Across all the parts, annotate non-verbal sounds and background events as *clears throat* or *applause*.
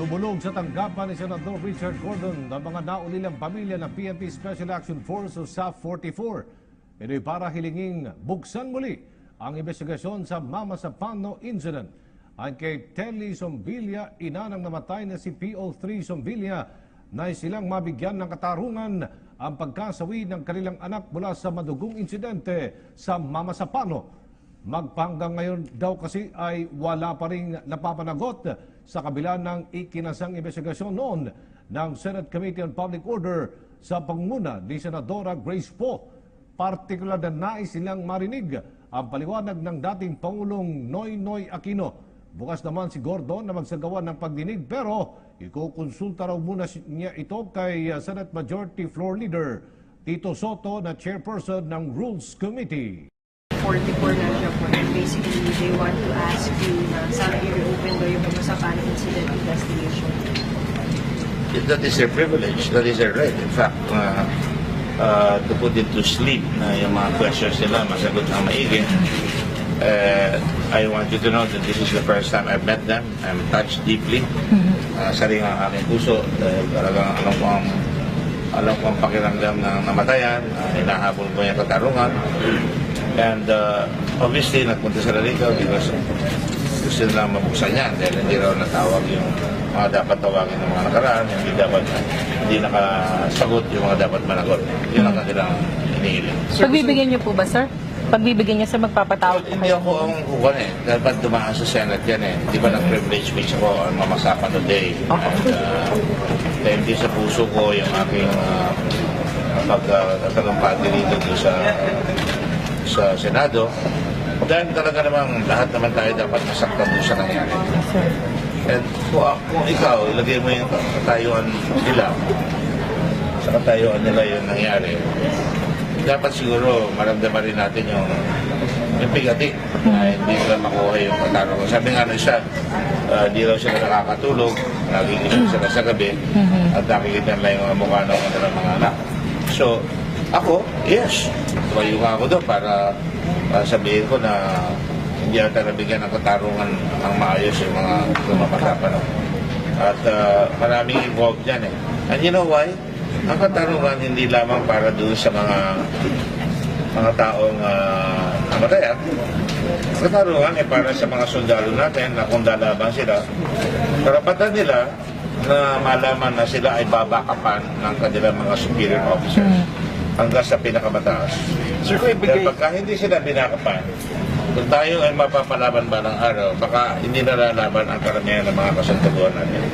Dumulog sa tanggapan ni Senador Richard Gordon ang mga naulilang pamilya ng PNP Special Action Force o SAF 44. Ito'y para hilinging buksan muli ang investigasyon sa Mama Sapano incident. Ang kay Telly Sombilia, ina ng namatay na si PO3 Sombilia, na silang mabigyan ng katarungan ang pagkasawi ng kanilang anak mula sa madugong insidente sa Mama Sapano. Magpanggang ngayon daw kasi ay wala pa rin napapanagot sa kabila ng ikinasang investigasyon noon ng Senate Committee on Public Order sa pangunguna ni Senadora Grace Poe. Partikular na nais silang marinig ang paliwanag ng dating Pangulong Noynoy Aquino. Bukas naman si Gordon na magsagawa ng pagdinig pero ikukonsulta raw muna niya ito kay uh, Senate Majority Floor Leader Tito Soto na chairperson ng Rules Committee. 44 na siya po. And basically, they want to ask you na sana i-reopen daw yung Pagkasapan incident investigation. If that is their privilege, that is their right. In fact, uh, uh, to put it to sleep na yung mga questions nila, masagot ng maigi. Uh, I want you to know that this is the first time I've met them. I'm touched deeply. Uh, sari ang aking puso. Dahil talagang alam ko ang alam ko ang pakiramdam ng namatayan. Uh, hinahabol ko yung katarungan. And uh, obviously, nagpunta sila rito because gusto nila mabuksan yan dahil hindi raw natawag yung mga dapat tawagin ng mga nakaraan, hindi dapat hindi nakasagot yung mga dapat managot. Yun ang kanilang inihiling. Pagbibigyan niyo po ba, sir? Pagbibigyan niyo, sir, magpapatawag po Hindi kayo. ako ang kukuha eh. Dapat dumaan sa Senate yan eh. Di ba nag-privilege speech ako ang mamasapan today. And uh, dahil hindi sa puso ko yung aking uh, pagkatagumpati dito doon sa sa Senado. Dahil talaga namang lahat naman tayo dapat masaktan doon sa nangyari. And kung, kung ikaw, ilagay mo yung katayuan nila, sa katayuan nila yung nangyari, dapat siguro maramdaman rin natin yung yung bigati na hindi nila makuha yung katarungan. Sabi nga ng isa, uh, di raw sila nakakatulog, nagigising sila sa gabi, at nakikita nila yung mukha ng kanilang mga anak. So, ako, yes, tumayo nga ako doon para uh, sabihin ko na hindi ata nabigyan ng katarungan ang maayos yung mga lumapatapan. At uh, maraming involved dyan eh. And you know why? Ang katarungan hindi lamang para doon sa mga mga taong uh, namatayan. Ang katarungan ay para sa mga sundalo natin na kung lalaban sila. Karapatan nila na malaman na sila ay babakapan ng kanilang mga superior officers hanggang sa pinakamataas. Sir, kung ibigay, pagka hindi sila binakapan, kung tayo ay mapapalaban ba ng araw, baka hindi nalalaban ang karamihan ng mga kasuntubuan natin.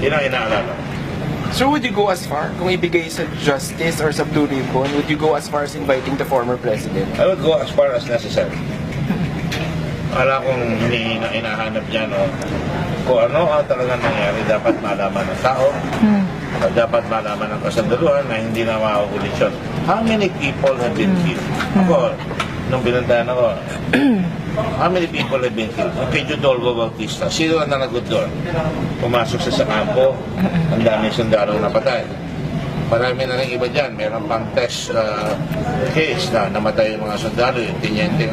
Yun ang inaalala. sir, would you go as far? Kung ibigay sa justice or sa blue ribbon, would you go as far as inviting the former president? I would go as far as necessary. Wala kong hindi na inahanap dyan o kung ano ang talagang nangyari, dapat malaman ng tao, at dapat malaman ng kasandaluhan na hindi na mauulit yun. How many people have been killed? Ako, nung binandahan ako, *clears throat* how many people have been killed? Yung kay Judolgo Bautista, sino ang nanagot doon? Pumasok sa sa kampo, ang daming sundalo napatay. Marami na rin iba dyan. Meron pang test uh, case na namatay yung mga sundalo, yung tinyente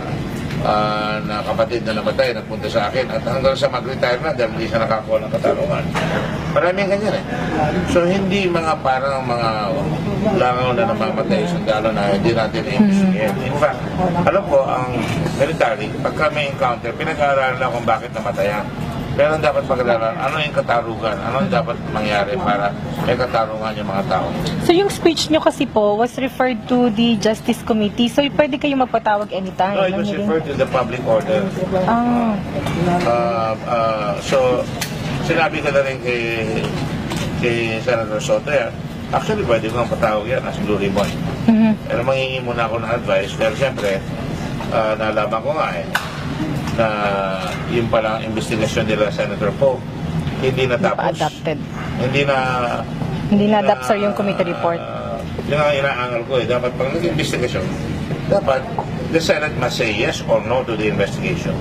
uh, na kapatid na namatay, nagpunta sa akin. At hanggang sa mag-retire na dahil hindi siya nakakuha ng katarungan. Maraming ganyan eh. So hindi mga parang mga langaw na namamatay sundalo na hindi natin i-investigate. In fact, alam ko, ang military, pagka may encounter, pinag-aaralan lang kung bakit namatayan. Pero ang dapat pag-aralan, ano yung katarugan, ano yung dapat mangyari para may katarungan yung mga tao. So yung speech niyo kasi po was referred to the Justice Committee. So pwede kayo magpatawag anytime. No, it Ano was yun? referred to the public order. Ah, Uh, uh, so, sinabi ko na rin kay, kay Senator Soto yan, actually pwede ko ang patawag yan as Blue Ribbon. mhm. Pero mangingi muna ako ng advice dahil siyempre, uh, nalaman ko nga eh, na yung palang investigasyon nila Senator Poe, hindi natapos. Pa-adapted. Hindi na... Hindi na-adapt, sir, yung committee report. Uh, yun ang inaangal ko eh. Dapat pag nag-investigasyon, dapat the Senate must say yes or no to the investigation.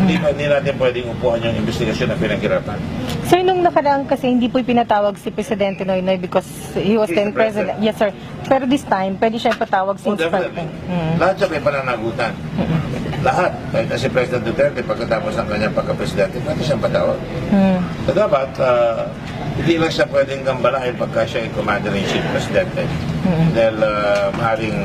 Hindi pa hindi natin pwedeng upuan yung investigasyon na pinaghirapan. Sir, nung nakaraan kasi hindi po pinatawag si Presidente Noynoy because he was He's then the president. president. Yes, sir. Pero this time, pwede siya ipatawag Oh, since definitely. Mm. Lahat siya may pananagutan. Lahat. Kahit na si President Duterte, pagkatapos ng kanyang pagka-presidente, pwede siyang patawag. Mm. So dapat, ah, hindi lang siya pwedeng gambalain pagka siya ay commander-in-chief presidente. Dahil uh, maaaring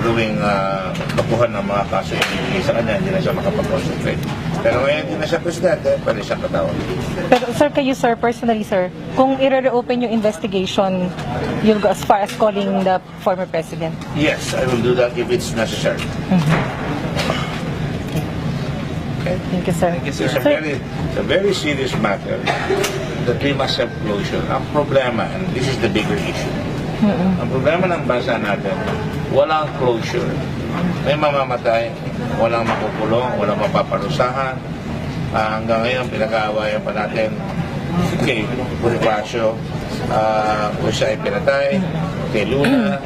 gawing uh, kapuhan ng mga kaso yung ibigay sa kanya, hindi na siya makapag-concentrate. Pero ngayon hindi na siya presidente, pwede siyang patawag. Pero sir, kayo sir, personally sir, kung i-reopen yung investigation, you'll go as far as calling the former president. Yes, I will do that if it's necessary. Okay? Thank you, sir. It's a very, it's a very serious matter that we must have closure. Ang problema, and this is the bigger issue, ang problema ng bansa natin, walang closure. May mamamatay, walang makukulong, walang mapaparusahan. Ah, hanggang ngayon, pinag-aawayan pa natin kay Bonifacio, ah, kung siya ay pinatay, kay Luna,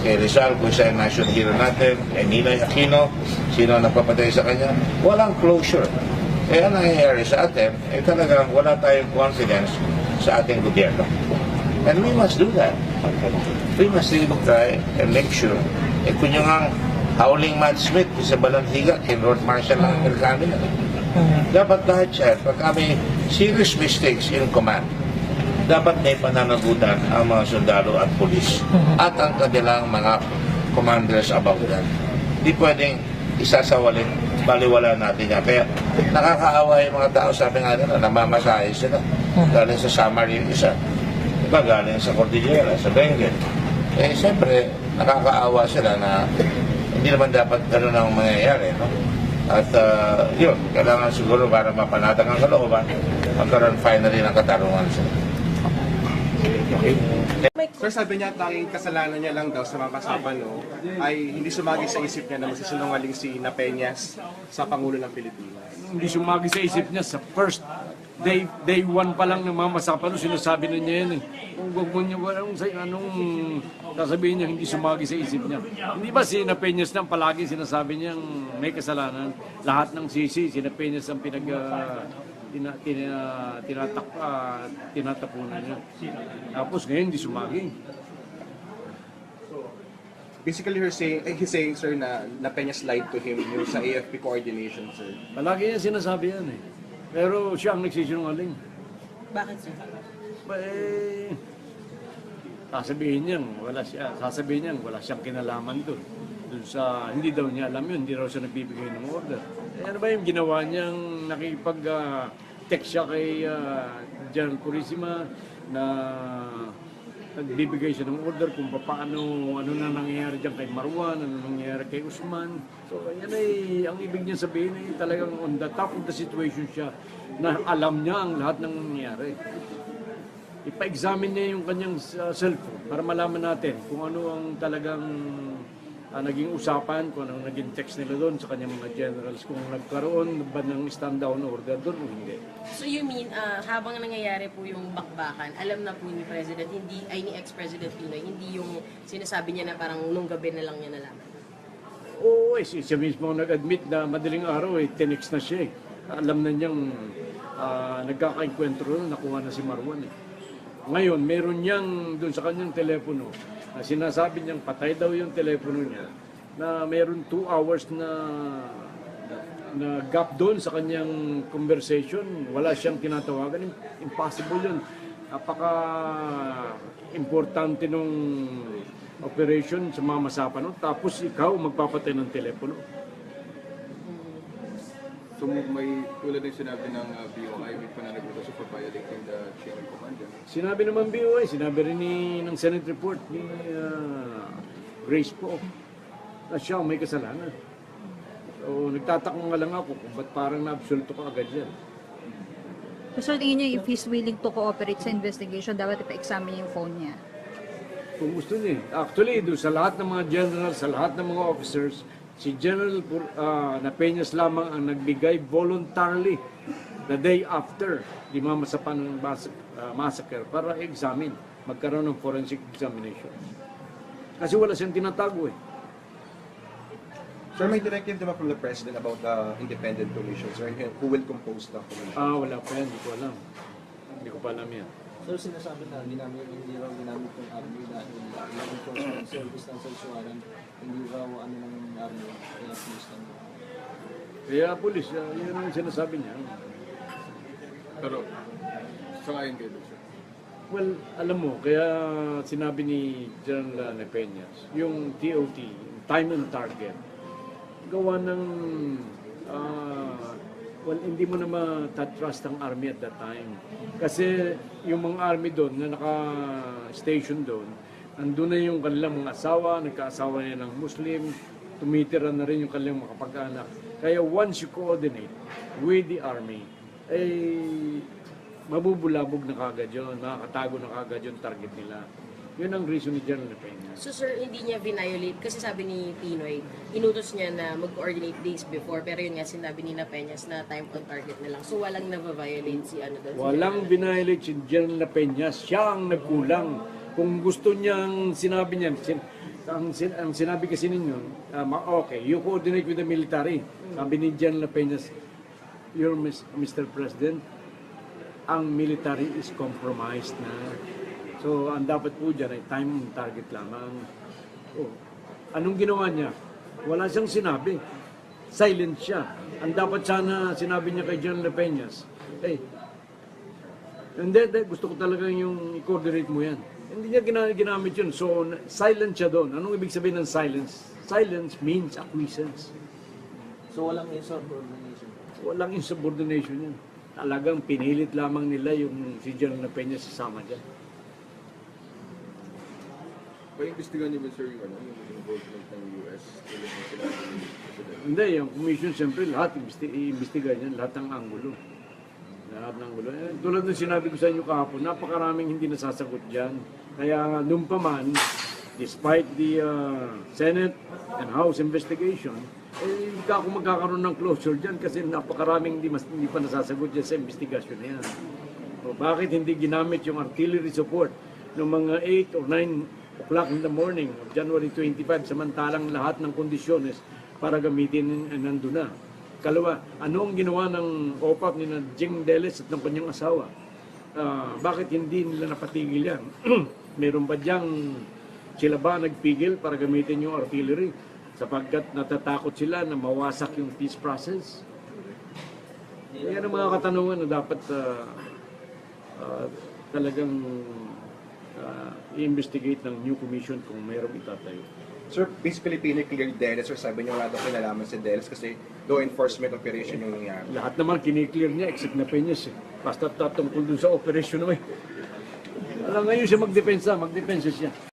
kay Rizal, kung siya ay national hero natin, kay Ninoy Aquino, sino ang nagpapatay sa kanya. Walang closure. Kaya ang nangyayari sa atin, eh talagang wala tayong confidence sa ating gobyerno. And we must do that. We must really try and make sure. Eh kung yung ang howling Matt Smith sa Balanhiga, kay Lord Marshal ng Amerikano yan. Dapat lahat siya, pagka may serious mistakes in command, dapat may pananagutan ang mga sundalo at pulis at ang kanilang mga commanders about that. Hindi pwedeng isasawalin, baliwala natin yan. Kaya nakakaawa yung mga tao, sabi nga nila, namamasahe sila. Galing sa Samar yung isa. Iba galing sa Cordillera, sa Benguet. Eh, siyempre, nakakaawa sila na hindi naman dapat ganun ang mangyayari, no? At uh, yun, kailangan siguro para mapanatag ang kalooban, magkaroon finally ng katarungan sila. Sir, sabi niya tanging kasalanan niya lang daw sa mga kasapan, no, ay hindi sumagi sa isip niya na magsisinungaling si Napeñas sa Pangulo ng Pilipinas. hindi sumagi sa isip niya sa first day day one pa lang ng mamasapa no sinasabi na niya yan eh. Kung wag mo niya anong, sa- anong sasabihin niya hindi sumagi sa isip niya. Hindi ba si Napeñas nang palagi sinasabi niyang may kasalanan. Lahat ng sisi, si Napeñas ang pinag uh, tina, tina, tinatak, ah, tinatapunan niya. Tapos ngayon hindi sumagi. Basically, he's saying, eh, he's saying, sir, na Napeñas lied to him yung sa AFP coordination, sir. Palagi niya sinasabi yan eh. Pero siya ang nagsisinungaling. Bakit sir? Ba, eh, sasabihin niya, wala siya, sasabihin niya, wala siyang kinalaman doon. Doon sa, hindi daw niya alam yun, hindi raw siya nagbibigay ng order. Eh, ano ba yung ginawa niyang nakipag-text siya kay ah, General Purisima na nagbibigay siya ng order kung paano, ano na nangyayari dyan kay Marwan, ano nangyayari kay Usman. So, yan ay, ang ibig niya sabihin ay talagang on the top of the situation siya na alam niya ang lahat ng nangyayari ipa-examine niya yung kanyang uh, cellphone para malaman natin kung ano ang talagang uh, naging usapan, kung ano naging text nila doon sa kanyang mga generals, kung nagkaroon ba ng stand-down order doon o hindi. So you mean, ah, habang nangyayari po yung bakbakan, alam na po ni President, hindi, ay ni ex-President Pinoy, hindi yung sinasabi niya na parang nung gabi na lang niya nalaman. Oo, eh, si- siya mismo nag-admit na madaling araw eh, tinext na siya eh. Alam na niyang uh, nagkakainkwentro na nakuha na si Marwan eh. Ngayon, meron niyang doon sa kanyang telepono, na sinasabi niyang patay daw yung telepono niya, na meron two hours na na gap doon sa kanyang conversation, wala siyang tinatawagan. Impossible yun. Napaka importante nung operation sa mga masapa no? Tapos ikaw magpapatay ng telepono. So may tulad ng sinabi ng uh, BOI, may pananagutan for violating the chain of command. yan. Sinabi naman BOI, sinabi rin ni, ng Senate report ni ah, Grace po na siya ang may kasalanan. So nagtataka nga lang ako kung ba't parang na-absolto ka agad yan. So, tingin niyo if he's willing to cooperate sa investigation, dapat ipa-examine yung phone niya. Kung gusto niya. Actually, doon sa lahat ng mga generals, sa lahat ng mga officers, si General uh, Napeñas lamang ang nagbigay voluntarily the day after di mamasapan ng ah, massacre para examine, magkaroon ng forensic examination. Kasi wala siyang tinatago eh. Sir, may directive diba from the President about the independent commission, sir, who will compose the commission? Ah, wala pa yan, hindi ko alam. Hindi ko pa alam yan. Sir, sinasabi na ginamit, hindi raw ginamit yung army dahil law enforcement service ng warrant, hindi raw ano ng army, kaya police lang. Kaya pulis, ah, yun ang sinasabi niya. Pero, sangayon kayo doon, sir. Well, alam mo, kaya sinabi ni General Nepeñas, yung TOT, time and target, gawa ng, ah, well, hindi mo na matatrust ang army at that time. Kasi yung mga army doon na naka-station doon, nandun na yung kanilang mga asawa, nagkaasawa na ng Muslim, tumitira na rin yung kanilang mga kapag-anak. Kaya once you coordinate with the army, eh, mabubulabog na kagad yun, makakatago na kagad yung target nila. Yun ang reason ni General Peña. So sir, hindi niya violate kasi sabi ni Pinoy, inutos niya na mag-coordinate days before pero yun nga sinabi ni Na Peñas na time on target na lang. So walang na-violate si ano doon. Walang binayolate si General Peña, siya ang nagkulang. Kung gusto niyang sinabi niya, sin, ang, sin, ang sinabi kasi ninyo, ma- okay, you coordinate with the military. Sabi ni General Peña, Your Mr. President, ang military is compromised na. So, ang dapat po dyan ay time target lamang. Oh, anong ginawa niya? Wala siyang sinabi. Silent siya. Ang dapat sana sinabi niya kay General Peñas, hey, hindi, hindi, gusto ko talaga yung i-coordinate mo yan. Hindi niya gina- ginamit yun. So, silent siya doon. Anong ibig sabihin ng silence? Silence means acquiescence. So walang insubordination. Walang insubordination yan. Talagang pinilit lamang nila yung si General Peña sasama dyan. Pa-imbestigan niyo ba, sir, yung, ano, yung involvement ng US? Hindi, yung commission siyempre lahat imbesti- iimbestiga niyan, lahat ng angulo. Lahat ng angulo. Eh, tulad ng sinabi ko sa inyo kahapon, napakaraming hindi nasasagot dyan. Kaya nung pa man, despite the uh, Senate and House investigation, eh, hindi ako magkakaroon ng closure dyan kasi napakaraming hindi, mas, hindi pa nasasagot dyan sa investigasyon na yan. O bakit hindi ginamit yung artillery support ng mga 8 or 9 o'clock in the morning of January 25 samantalang lahat ng kondisyones para gamitin ay nandun na. Kalawa, ano ang ginawa ng OPAP ni na Jing Deles at ng kanyang asawa? Ah, bakit hindi nila napatigil yan? *clears throat* Meron ba diyang sila ba nagpigil para gamitin yung artillery sapagkat natatakot sila na mawasak yung peace process? Yan ang mga katanungan na dapat ah, ah, talagang ah, i-investigate ng new commission kung mayroong itatayo. Sir, basically, Pinoy cleared Dennis, sir, sabi niyo wala daw kinalaman si Dennis kasi law enforcement operation yung nangyari. Lahat naman kiniklear niya except na Peñas eh. Basta tatungkol dun sa operation naman. Alam ngayon siya magdepensa, magdepensa siya.